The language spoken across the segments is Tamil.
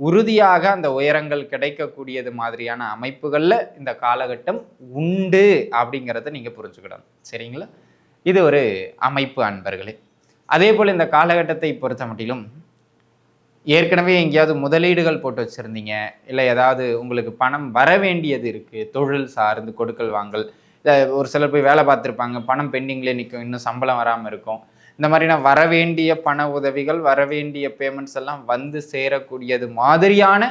உறுதியாக அந்த உயரங்கள் கிடைக்கக்கூடியது மாதிரியான அமைப்புகளில் இந்த காலகட்டம் உண்டு அப்படிங்கிறத நீங்கள் புரிஞ்சுக்கிடணும். சரிங்களா? இது ஒரு அமைப்பு அன்பர்களே. அதே போல் இந்த காலகட்டத்தை பொறுத்த மட்டிலும் ஏற்கனவே எங்கேயாவது முதலீடுகள் போட்டு வச்சுருந்தீங்க இல்லை ஏதாவது உங்களுக்கு பணம் வர வேண்டியது இருக்குது தொழில் சார்ந்து கொடுக்கல் வாங்கல் இல்லை ஒரு சிலர் போய் வேலை பார்த்துருப்பாங்க பணம் பெண்டிங்லேயே நிற்கும் இன்னும் சம்பளம் வராமல் இருக்கும் இந்த மாதிரினா நான் வரவேண்டிய பண உதவிகள் வரவேண்டிய பேமெண்ட்ஸ் எல்லாம் வந்து சேரக்கூடியது மாதிரியான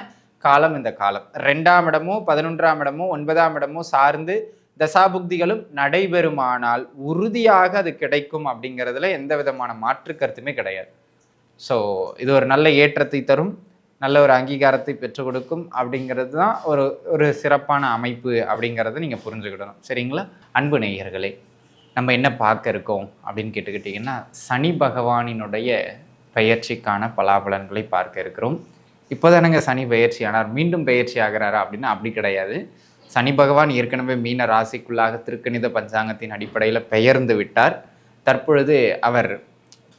காலம் இந்த காலம். ரெண்டாம் இடமோ பதினொன்றாம் இடமோ ஒன்பதாம் இடமோ சார்ந்து தசாபுக்திகளும் நடைபெறுமானால் உறுதியாக அது கிடைக்கும் அப்படிங்கிறதுல எந்த விதமான மாற்று கருத்துமே கிடையாது. ஸோ இது ஒரு நல்ல ஏற்றத்தை தரும் நல்ல ஒரு அங்கீகாரத்தை பெற்றுக் கொடுக்கும் அப்படிங்கிறது தான் ஒரு ஒரு சிறப்பான அமைப்பு அப்படிங்கிறத நீங்கள் புரிஞ்சுக்கிடணும். சரிங்களா? அன்பு நேயர்களே. நம்ம என்ன பார்க்க இருக்கோம் அப்படின்னு கேட்டுக்கிட்டிங்கன்னா சனி பகவானினுடைய பெயர்ச்சிக்கான பலாபலன்களை பார்க்க இருக்கிறோம். இப்போதானங்க சனி பயிற்சி ஆனார் மீண்டும் பயிற்சி ஆகிறாரா அப்படின்னா அப்படி கிடையாது. சனி பகவான் ஏற்கனவே மீன ராசிக்குள்ளாக திருக்கணித பஞ்சாங்கத்தின் அடிப்படையில் பெயர்ந்து விட்டார். தற்பொழுது அவர்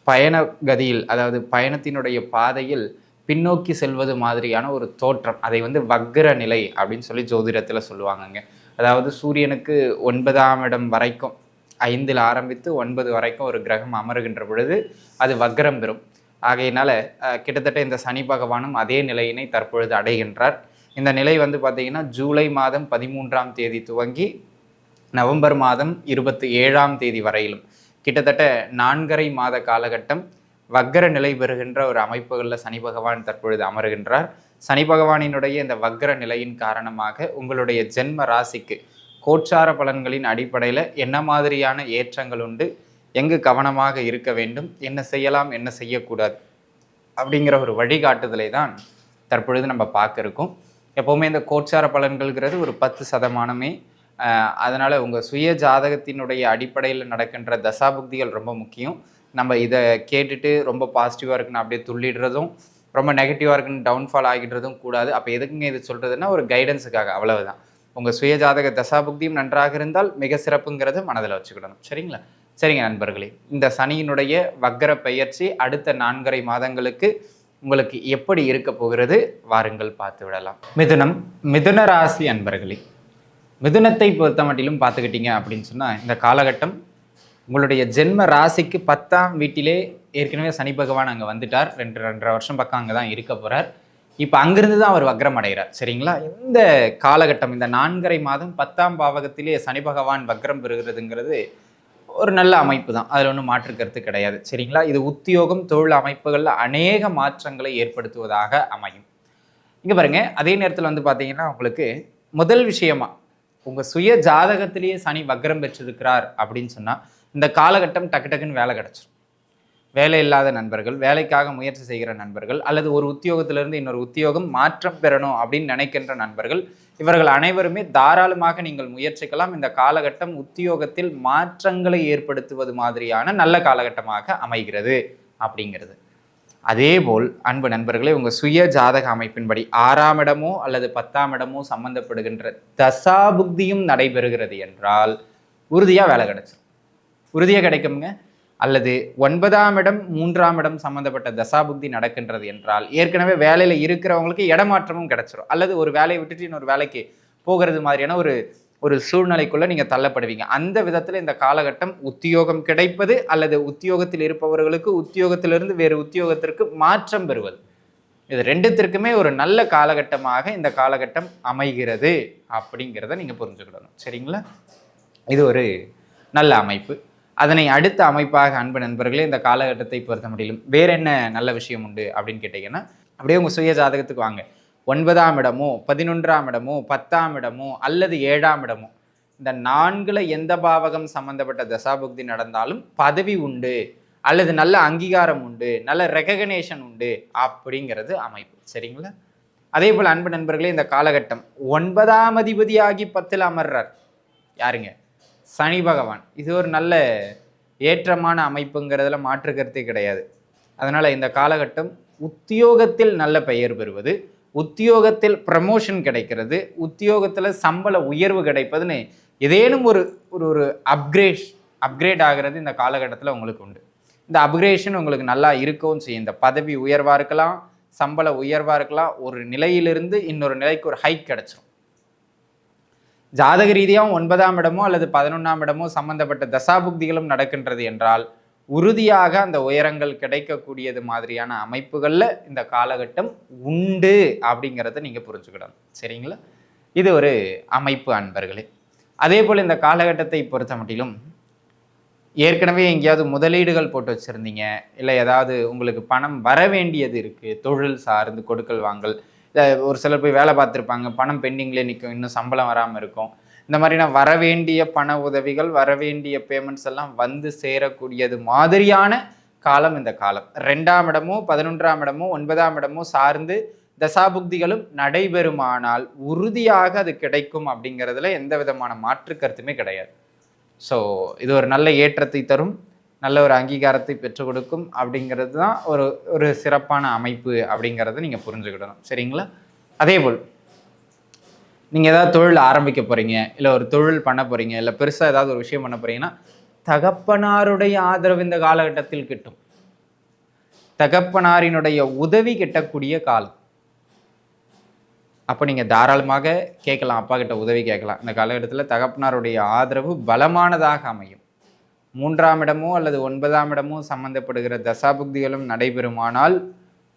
பயண கதியில் அதாவது பயணத்தினுடைய பாதையில் பின்னோக்கி செல்வது மாதிரியான ஒரு தோற்றம் அதை வந்து வக்ர நிலை அப்படின்னு சொல்லி ஜோதிடத்தில் சொல்லுவாங்கங்க. அதாவது சூரியனுக்கு ஒன்பதாம் இடம் வரைக்கும் ஐந்தில் ஆரம்பித்து ஒன்பது வரைக்கும் ஒரு கிரகம் அமருகின்ற பொழுது அது வக்ரம் பெறும். ஆகையினால கிட்டத்தட்ட இந்த சனி பகவானும் அதே நிலையினை தற்பொழுது அடைகின்றார். இந்த நிலை வந்து பார்த்தீங்கன்னா ஜூலை மாதம் பதிமூன்றாம் தேதி துவங்கி நவம்பர் மாதம் இருபத்தி ஏழாம் தேதி வரையிலும். கிட்டத்தட்ட நான்கரை மாத காலகட்டம் வக்கர நிலை பெறுகின்ற ஒரு அமைப்புகளில் சனி பகவான் தற்பொழுது அமருகின்றார். சனி பகவானினுடைய இந்த வக்கர நிலையின் காரணமாக உங்களுடைய ஜென்ம ராசிக்கு கோட்சார பலன்களின் அடிப்படையில் என்ன மாதிரியான ஏற்றங்கள் உண்டு? எங்கு கவனமாக இருக்க வேண்டும்? என்ன செய்யலாம்? என்ன செய்யக்கூடாது? அப்படிங்கிற ஒரு வழிகாட்டுதலை தான் தற்பொழுது நம்ம பார்க்க இருக்கோம் எப்போவுமே இந்த கோச்சார பலன்கள்ங்கிறது ஒரு பத்து சதமானமே. அதனால் உங்கள் சுய ஜாதகத்தினுடைய அடிப்படையில் நடக்கின்ற தசாபுக்திகள் ரொம்ப முக்கியம். நம்ம இதை கேட்டுட்டு ரொம்ப பாசிட்டிவாக இருக்குன்னு அப்படியே துள்ளிடுறதும் ரொம்ப நெகட்டிவாக இருக்குன்னு டவுன்ஃபால் ஆகிடுறதும் கூடாது. அப்போ எதுக்குங்க இது சொல்கிறதுன்னா ஒரு கைடன்ஸுக்காக அவ்வளவுதான். உங்கள் சுயஜாதக தசாபுக்தியும் நன்றாக இருந்தால் மிக சிறப்புங்கிறத மனதில் வச்சுக்கிடணும். சரிங்களா? சரிங்க நண்பர்களே இந்த சனியினுடைய வக்கர பெயர்ச்சி அடுத்த நான்கரை மாதங்களுக்கு உங்களுக்கு எப்படி இருக்க போகிறது? வாருங்கள் பார்த்து விடலாம். மிதுனம் மிதுன ராசி அன்பர்களே மிதுனத்தை பொறுத்த மட்டிலும் பார்த்துக்கிட்டீங்க அப்படின்னு சொன்னால் இந்த காலகட்டம் உங்களுடைய ஜென்ம ராசிக்கு பத்தாம் வீட்டிலே ஏற்கனவே சனி பகவான் அங்கே வந்துட்டார். ரெண்டு ரெண்டரை வருஷம் பக்கம் அங்கே தான் இருக்க போகிறார் இப்போ அங்கிருந்து தான் அவர் வக்ரம் அடைகிறார் சரிங்களா? இந்த காலகட்டம் இந்த நான்கரை மாதம் பத்தாம் பாவகத்திலே சனி பகவான் வக்ரம் பெறுகிறதுங்கிறது ஒரு நல்ல அமைப்பு தான் அதில் ஒன்றும் மாற்று கருத்து கிடையாது சரிங்களா? இது உத்தியோகம் தொழில் அமைப்புகளில் அநேக மாற்றங்களை ஏற்படுத்துவதாக அமையும். இங்கே பாருங்கள் அதே நேரத்தில் வந்து பார்த்தீங்கன்னா உங்களுக்கு முதல் விஷயமா உங்கள் சுய ஜாதகத்திலேயே சனி வக்ரம் பெற்றிருக்கிறார் அப்படின்னு சொன்னால் இந்த காலகட்டம் டக்கு டக்குன்னு வேலை கிடச்சிரும். வேலை இல்லாத நண்பர்கள் வேலைக்காக முயற்சி செய்கிற நண்பர்கள் அல்லது ஒரு உத்தியோகத்திலிருந்து இன்னொரு உத்தியோகம் மாற்றம் பெறணும் அப்படின்னு நினைக்கின்ற நண்பர்கள் இவர்கள் அனைவருமே தாராளமாக நீங்கள் முயற்சிக்கலாம். இந்த காலகட்டம் உத்தியோகத்தில் மாற்றங்களை ஏற்படுத்துவது மாதிரியான நல்ல காலகட்டமாக அமைகிறது அப்படிங்கிறது. அதேபோல் அன்பு நண்பர்களே உங்கள் சுய ஜாதக அமைப்பின்படி ஆறாம் இடமோ அல்லது பத்தாம் இடமோ சம்பந்தப்படுகின்ற தசாபுக்தியும் நடைபெறுகிறது என்றால் உறுதியாக வேலை கிடைச்சிடும் உறுதியாக கிடைக்குங்க அல்லது ஒன்பதாம் இடம் மூன்றாம் இடம் சம்பந்தப்பட்ட தசாபுக்தி நடக்கின்றது என்றால் ஏற்கனவே வேலையில் இருக்கிறவங்களுக்கு இடமாற்றமும் கிடைச்சிரும். அல்லது ஒரு வேலையை விட்டுட்டு இன்னொரு வேலைக்கு போகிறது மாதிரியான ஒரு ஒரு சூழ்நிலைக்குள்ளே நீங்கள் தள்ளப்படுவீங்க. அந்த விதத்தில் இந்த காலகட்டம் உத்தியோகம் கிடைப்பது அல்லது உத்தியோகத்தில் இருப்பவர்களுக்கு உத்தியோகத்திலிருந்து வேறு உத்தியோகத்திற்கு மாற்றம் பெறுவது. இது ரெண்டுத்திற்குமே ஒரு நல்ல காலகட்டமாக இந்த காலகட்டம் அமைகிறது அப்படிங்கிறத நீங்கள் புரிஞ்சுக்கிடணும். சரிங்களா? இது ஒரு நல்ல அமைப்பு. அதனை அடுத்த அமைப்பாக அன்பு நண்பர்களே இந்த காலகட்டத்தை பொறுத்த முடியலும் வேற என்ன நல்ல விஷயம் உண்டு அப்படின்னு கேட்டிங்கன்னா அப்படியே உங்கள் சுய ஜாதகத்துக்கு வாங்க. ஒன்பதாம் இடமோ பதினொன்றாம் இடமோ பத்தாம் இடமோ அல்லது ஏழாம் இடமோ இந்த நான்கில் எந்த பாவகம் சம்பந்தப்பட்ட தசாபுக்தி நடந்தாலும் பதவி உண்டு அல்லது நல்ல அங்கீகாரம் உண்டு நல்ல ரெகக்னேஷன் உண்டு அப்படிங்கிறது அமைப்பு. சரிங்களா? அதே போல் அன்பு நண்பர்களே இந்த காலகட்டம் ஒன்பதாம் அதிபதியாகி பத்தில் அமர்றார். யாருங்க? சனி பகவான். இது ஒரு நல்ல ஏற்றமான அமைப்புங்கிறதுல மாற்று கருத்தே கிடையாது. அதனால் இந்த காலகட்டம் உத்தியோகத்தில் நல்ல பெயர் பெறுவது உத்தியோகத்தில் ப்ரமோஷன் கிடைக்கிறது உத்தியோகத்தில் சம்பள உயர்வு கிடைப்பதுன்னு ஏதேனும் ஒரு ஒரு ஒரு அப்கிரேட் அப்கிரேட் ஆகிறது இந்த காலகட்டத்தில் உங்களுக்கு உண்டு. இந்த அப்கிரேஷன் உங்களுக்கு நல்லா இருக்கவும் செய்யும். இந்த பதவி உயர்வாக இருக்கலாம் சம்பள உயர்வாக இருக்கலாம் ஒரு நிலையிலிருந்து இன்னொரு நிலைக்கு ஒரு ஹைக் கிடச்சிரும். ஜாதக ரீதியாகவும் ஒன்பதாம் இடமோ அல்லது பதினொன்றாம் இடமோ சம்பந்தப்பட்ட தசாபுக்திகளும் நடக்கின்றது என்றால் உறுதியாக அந்த உயரங்கள் கிடைக்கக்கூடியது மாதிரியான அமைப்புகளில் இந்த காலகட்டம் உண்டு அப்படிங்கிறத நீங்கள் புரிஞ்சுக்கிடணும். சரிங்களா? இது ஒரு அமைப்பு அன்பர்களே. அதே போல் இந்த காலகட்டத்தை பொறுத்த மட்டிலும் ஏற்கனவே எங்கேயாவது முதலீடுகள் போட்டு வச்சுருந்தீங்க இல்லை ஏதாவது உங்களுக்கு பணம் வர வேண்டியது இருக்குது தொழில் சார்ந்து கொடுக்கல் வாங்கல் ஒரு சிலர் போய் வேலை பார்த்துருப்பாங்க. பணம் பெண்டிங்லேயே நிற்கும் இன்னும் சம்பளம் வராமல் இருக்கும். இந்த மாதிரினா வரவேண்டிய பண உதவிகள் வரவேண்டிய பேமெண்ட்ஸ் எல்லாம் வந்து சேரக்கூடியது மாதிரியான காலம் இந்த காலம். ரெண்டாம் இடமோ பதினொன்றாம் இடமோ ஒன்பதாம் இடமோ சார்ந்து தசாபுக்திகளும் நடைபெறுமானால் உறுதியாக அது கிடைக்கும் அப்படிங்கிறதுல எந்த விதமான மாற்று கருத்துமே கிடையாது. ஸோ இது ஒரு நல்ல ஏற்றத்தை தரும். நல்ல ஒரு அங்கீகாரத்தை பெற்றுக் கொடுக்கும் அப்படிங்கிறது தான் ஒரு ஒரு சிறப்பான அமைப்பு அப்படிங்கிறத நீங்கள் புரிஞ்சுக்கிடணும். சரிங்களா? அதே போல் நீங்கள் ஏதாவது தொழில் ஆரம்பிக்க போகிறீங்க இல்லை ஒரு தொழில் பண்ண போகிறீங்க இல்லை பெருசாக ஏதாவது ஒரு விஷயம் பண்ண போகிறீங்கன்னா தகப்பனாருடைய ஆதரவு இந்த காலகட்டத்தில் கிட்டும். தகப்பனாரினுடைய உதவி கிட்டக்கூடிய காலம். அப்போ நீங்கள் தாராளமாக கேட்கலாம் அப்பா கிட்ட உதவி கேட்கலாம். இந்த காலகட்டத்தில் தகப்பனாருடைய ஆதரவு பலமானதாக அமையும். மூன்றாம் இடமோ அல்லது ஒன்பதாம் இடமோ சம்பந்தப்படுகிற தசாபுக்திகளும் நடைபெறுமானால்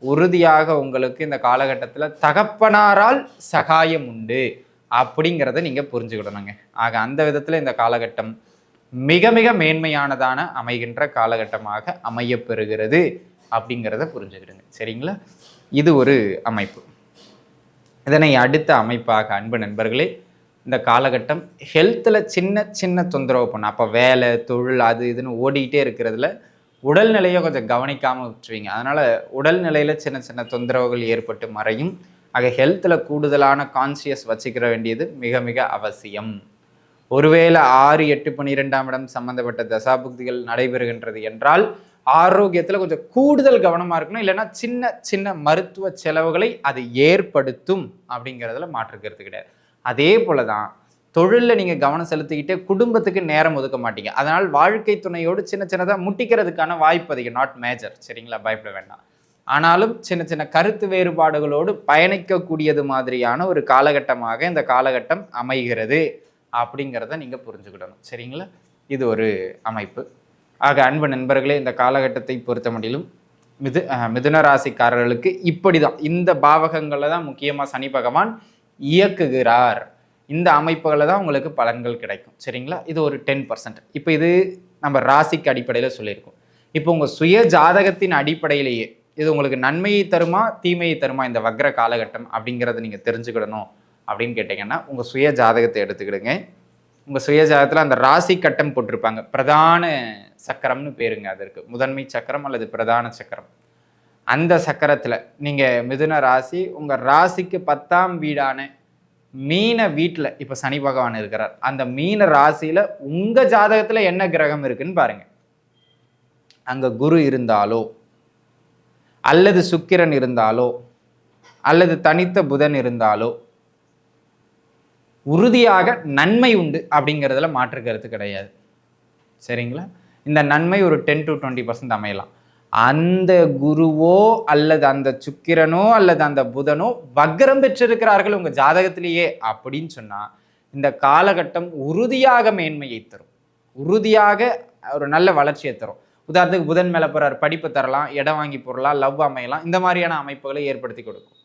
உறுதியாக உங்களுக்கு இந்த காலகட்டத்தில் தகப்பனாரால் சகாயம் உண்டு அப்படிங்கிறத நீங்கள் புரிஞ்சுக்கிடணுங்க. ஆக அந்த விதத்தில் இந்த காலகட்டம் மிக மிக மேன்மையானதான அமைகின்ற காலகட்டமாக அமையப்பெறுகிறது அப்படிங்கிறத புரிஞ்சுக்கிடுங்க. சரிங்களா? இது ஒரு அமைப்பு. இதனை அடுத்த அமைப்பாக அன்பு நண்பர்களே இந்த காலகட்டம் ஹெல்த்தில் சின்ன சின்ன தொந்தரவு பண்ணும். அப்போ வேலை தொழில் அது இதுன்னு ஓடிக்கிட்டே இருக்கிறதுல உடல்நிலையை கொஞ்சம் கவனிக்காமல் விட்டுருவீங்க. அதனால் உடல்நிலையில் சின்ன சின்ன தொந்தரவுகள் ஏற்பட்டு மறையும். ஆக ஹெல்த்தில் கூடுதலான கான்சியஸ் வச்சுக்கிற வேண்டியது மிக மிக அவசியம். ஒருவேளை ஆறு எட்டு பன்னிரெண்டாம் இடம் சம்பந்தப்பட்ட தசாபுக்திகள் நடைபெறுகின்றது என்றால் ஆரோக்கியத்தில் கொஞ்சம் கூடுதல் கவனமாக இருக்கணும். இல்லைன்னா சின்ன சின்ன மருத்துவ செலவுகளை அது ஏற்படுத்தும் அப்படிங்கிறதுல மாற்றுக்கிறது கிடையாது. அதே போல தான் தொழிலில் நீங்கள் கவனம் செலுத்திக்கிட்டே குடும்பத்துக்கு நேரம் ஒதுக்க மாட்டீங்க. அதனால் வாழ்க்கை துணையோடு சின்ன சின்னதாக முட்டிக்கிறதுக்கான வாய்ப்பு அதிகம். நாட் மேஜர் சரிங்களா? பயப்பட வேண்டாம். ஆனாலும் சின்ன சின்ன கருத்து வேறுபாடுகளோடு பயணிக்கக்கூடியது மாதிரியான ஒரு காலகட்டமாக இந்த காலகட்டம் அமைகிறது அப்படிங்கிறத நீங்கள் புரிஞ்சுக்கிடணும். சரிங்களா? இது ஒரு அமைப்பு. ஆக அன்பு நண்பர்களே இந்த காலகட்டத்தை பொறுத்த முடியலும் மிது மிதுன ராசிக்காரர்களுக்கு இப்படி தான் இந்த பாவகங்களில் தான் முக்கியமாக சனி பகவான் இயக்குகிறார். இந்த அமைப்புகளில் தான் உங்களுக்கு பலன்கள் கிடைக்கும். சரிங்களா? இது ஒரு டென் பர்சன்ட் இப்போ இது நம்ம ராசிக்கு அடிப்படையில் சொல்லியிருக்கோம். இப்போ உங்கள் சுய ஜாதகத்தின் அடிப்படையிலேயே இது உங்களுக்கு நன்மையை தருமா தீமையை தருமா இந்த வக்ர காலகட்டம் அப்படிங்கிறத நீங்கள் தெரிஞ்சுக்கிடணும் அப்படின்னு கேட்டிங்கன்னா உங்கள் சுய ஜாதகத்தை எடுத்துக்கிடுங்க. உங்கள் சுய ஜாதகத்தில் அந்த ராசி கட்டம் போட்டிருப்பாங்க. பிரதான சக்கரம்னு பேருங்க அதற்கு முதன்மை சக்கரம் அல்லது பிரதான சக்கரம். அந்த சக்கரத்தில். நீங்கள் மிதுன ராசி உங்கள் ராசிக்கு பத்தாம் வீடான மீன வீட்டில் இப்போ சனி பகவான் இருக்கிறார். அந்த மீன ராசியில் உங்கள் ஜாதகத்தில் என்ன கிரகம் இருக்குன்னு பாருங்கள் அங்கே குரு இருந்தாலோ அல்லது சுக்கிரன் இருந்தாலோ அல்லது தனித்த புதன் இருந்தாலோ உறுதியாக நன்மை உண்டு அப்படிங்கிறதுல மாற்று கருத்து கிடையாது. சரிங்களா? இந்த நன்மை ஒரு டென் டு டுவெண்ட்டி பர்சன்ட் அமையலாம். அந்த குருவோ அல்லது அந்த சுக்கிரனோ அல்லது அந்த புதனோ வக்ரம் பெற்றிருக்கிறார்கள் உங்கள் ஜாதகத்திலேயே அப்படின்னு சொன்னால் இந்த காலகட்டம் உறுதியாக மேன்மையை தரும். உறுதியாக ஒரு நல்ல வளர்ச்சியை தரும். உதாரணத்துக்கு புதன் மேலே போகிறார் படிப்பு தரலாம் இடம் வாங்கி போடலாம் லவ் அமையலாம் இந்த மாதிரியான அமைப்புகளை ஏற்படுத்தி கொடுக்கும்.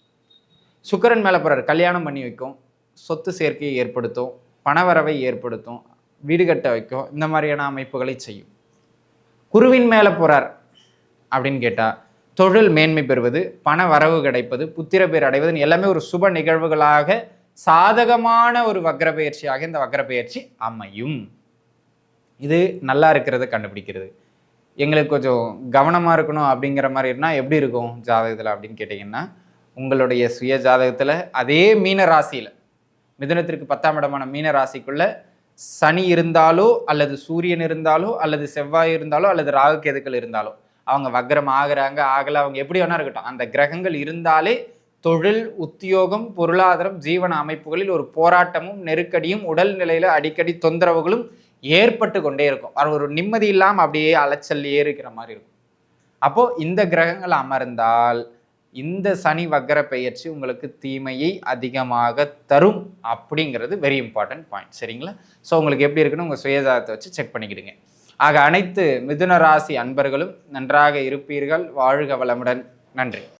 சுக்கரன் மேலே போகிறார் கல்யாணம் பண்ணி வைக்கும் சொத்து சேர்க்கையை ஏற்படுத்தும் பணவரவை ஏற்படுத்தும் வீடு கட்ட வைக்கும் இந்த மாதிரியான அமைப்புகளை செய்யும். குருவின் மேலே போகிறார் அப்படின்னு கேட்டால் தொழில் மேன்மை பெறுவது பண வரவு கிடைப்பது புத்திர பேர் அடைவது எல்லாமே ஒரு சுப நிகழ்வுகளாக சாதகமான ஒரு வக்ர பயிற்சியாக இந்த வக்ர பயிற்சி அமையும். இது நல்லா இருக்கிறத கண்டுபிடிக்கிறது. எங்களுக்கு கொஞ்சம் கவனமாக இருக்கணும் அப்படிங்கிற மாதிரி இருந்தால் எப்படி இருக்கும் ஜாதகத்தில் அப்படின்னு கேட்டிங்கன்னா உங்களுடைய சுய ஜாதகத்தில் அதே மீன ராசியில் மிதுனத்திற்கு பத்தாம் இடமான மீன ராசிக்குள்ளே சனி இருந்தாலோ அல்லது சூரியன் இருந்தாலோ அல்லது செவ்வாய் இருந்தாலோ அல்லது ராகு கேதுக்கள் இருந்தாலோ அவங்க வக்ரம் ஆகுறாங்க ஆகலை அவங்க எப்படி வேணா இருக்கட்டும். அந்த கிரகங்கள் இருந்தாலே தொழில் உத்தியோகம் பொருளாதாரம் ஜீவன அமைப்புகளில் ஒரு போராட்டமும் நெருக்கடியும் உடல் நிலையில் அடிக்கடி தொந்தரவுகளும் ஏற்பட்டு கொண்டே இருக்கும். அது ஒரு நிம்மதி இல்லாமல் அப்படியே அலைச்சல்லையே இருக்கிற மாதிரி இருக்கும். அப்போது இந்த கிரகங்கள் அமர்ந்தால் இந்த சனி வக்கர பெயர்ச்சி உங்களுக்கு தீமையை அதிகமாக தரும் அப்படிங்கிறது வெரி இம்பார்ட்டன்ட் பாயிண்ட் சரிங்களா? ஸோ உங்களுக்கு எப்படி இருக்குன்னு உங்கள் சுயஜாதத்தை வச்சு செக் பண்ணிக்கிடுங்க. ஆக அனைத்து மிதுன ராசி அன்பர்களும் நன்றாக இருப்பீர்கள். வாழ்க வளமுடன். நன்றி.